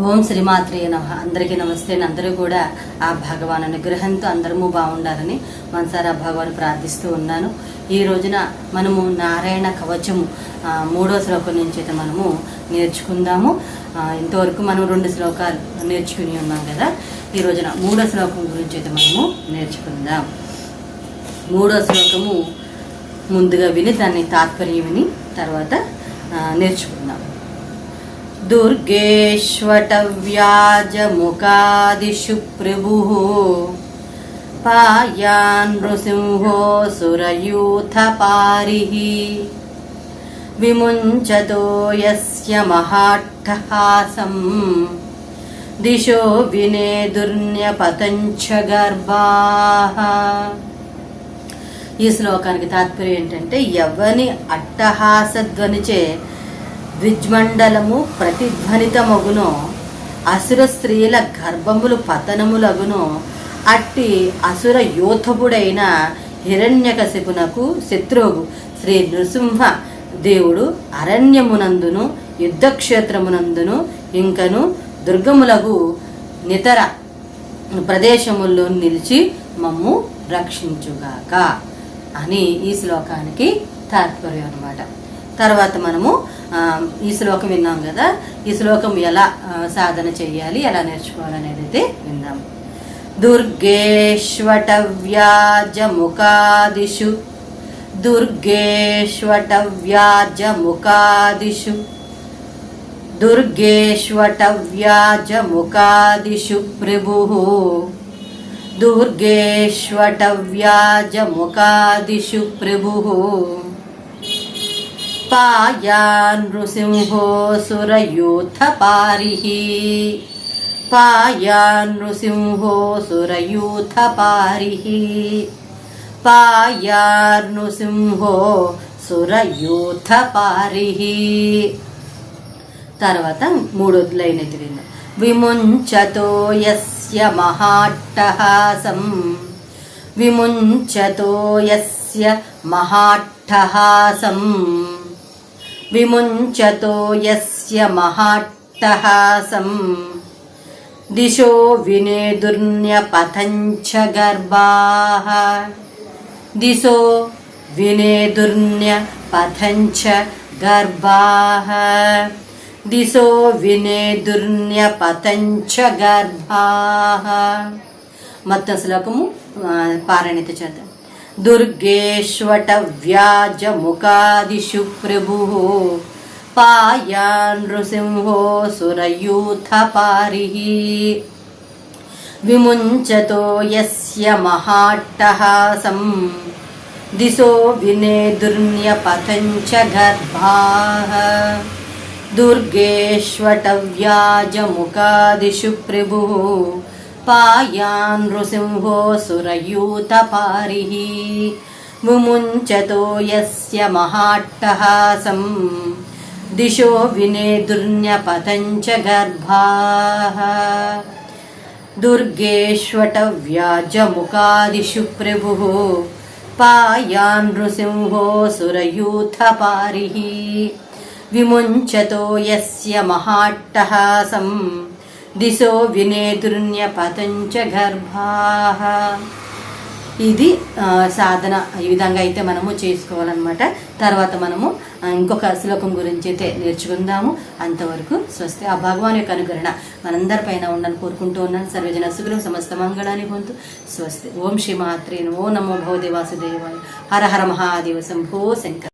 ఓం శ్రీమాత్రే నమ. అందరికీ నమస్తే. అందరూ కూడా ఆ భగవాన్ అనుగ్రహంతో అందరము బాగుండాలని మనసారా భగవాన్ ప్రార్థిస్తూ ఉన్నాను. ఈ రోజున మనము నారాయణ కవచము మూడో శ్లోకం నుంచి అయితే మనము నేర్చుకుందాము. ఇంతవరకు మనం రెండు శ్లోకాలు నేర్చుకుని ఉన్నాం కదా. ఈ రోజున మూడో శ్లోకం గురించి అయితే మనము నేర్చుకుందాం. మూడో శ్లోకము ముందుగా విని దాన్ని తాత్పర్యం విని తర్వాత నేర్చుకుందాం. दुर्गेष्वटव्याजमुखादिषु प्रभुः पायान् नृसिंहो सुरयूथपारिः विमुञ्चतो यस्य महाट्टहासम् दिशो विनेदुर्न्यपतञ्च गर्भाः ఈ శ్లోకానికి తాత్పర్యం ఏంటంటే ఎవని అట్టహాస ధ్వనిచే ద్విజ్మండలము ప్రతిధ్వనితమగునో. అసుర స్త్రీల గర్భములు పతనములగునో. అట్టి అసుర యోధపుడైన హిరణ్యకశిపునకు శత్రువు శ్రీ నృసింహ దేవుడు అరణ్యమునందును యుద్ధక్షేత్రమునందును ఇంకను దుర్గములగు నితర ప్రదేశముల్లో నిలిచి మమ్ము రక్షించుగాక అని ఈ శ్లోకానికి తాత్పర్యం అనమాట తర్వాత మనము ఈ శ్లోకం విన్నాం కదా ఈ శ్లోకం ఎలా సాధన చేయాలి ఎలా నేర్చుకోవాలి అనేది అయితే విన్నాం దుర్గేష్వటవ్యాజముఖాదిషు దుర్గేష్వటవ్యాజముఖాదిషు దుర్గేష్వటవ్యాజముఖాదిషు ప్రభు దుర్గేష్వటవ్యాజముఖాదిషు ప్రభు पायान् नृसिंहो सुरयूथपारिः पायान् नृसिंहो सुरयूथपारिः पायान् नृसिंहो सुरयूथपारिः తర్వాత మూడో లైన్ అయితే విందాం విముంచతో యస్య మహాట్టహాసం విముంచతో యస్య మహాట్టహాసం విముంచతో యస్య మహాట్టహాసం దిశో వినేదుర్న్యపథంచ గర్భాः దిశో వినేదుర్న్యపథంచ గర్భాः దిశో వినేదుర్న్యపథంచ గర్భాः మొత్తం శ్లోకము పారాయణిత చేద్దాం दुर्गेष्वटव्याजमुकादिषु प्रभुः पाया नृसिंहो सुरयूथपारिः विमुञ्चतो यस्य महाट्टहासम् दिशो विनेदुर्न्यपथञ्च गर्भाः दुर्गेष्वटव्याजमुकादिषु प्रभुः पायान् नृसिंहोऽसुरयूतपारिः मुमुञ्चतो यस्य महाट्टहासं दिशो विनेदुर्न्यपतञ्च गर्भाः दुर्गेष्वटव्याजमुकादिषु प्रभुः पायान् नृसिंहोऽसुरयूथपारिः विमुञ्चतो यस्य महाट्टहासम् దిశో వినేదుర్న్యపతంచ గర్భాః. ఇది సాధన. ఈ విధంగా అయితే మనము చేసుకోవాలన్నమాట. తర్వాత మనము ఇంకొక శ్లోకం గురించి అయితే నేర్చుకుందాము. అంతవరకు స్వస్తి. ఆ భగవాన్ యొక్క అనుగ్రహణ మనందరిపైన ఉండాలని కోరుకుంటూ ఉన్నాను. సర్వజన సుఖం సమస్త మంగళాన్ని పొందు స్వస్తి. ఓం శ్రీ మాత్రే ఓ నమో భవదేవాసుదేవాయ హర హర మహాదేవ శంభో శంకర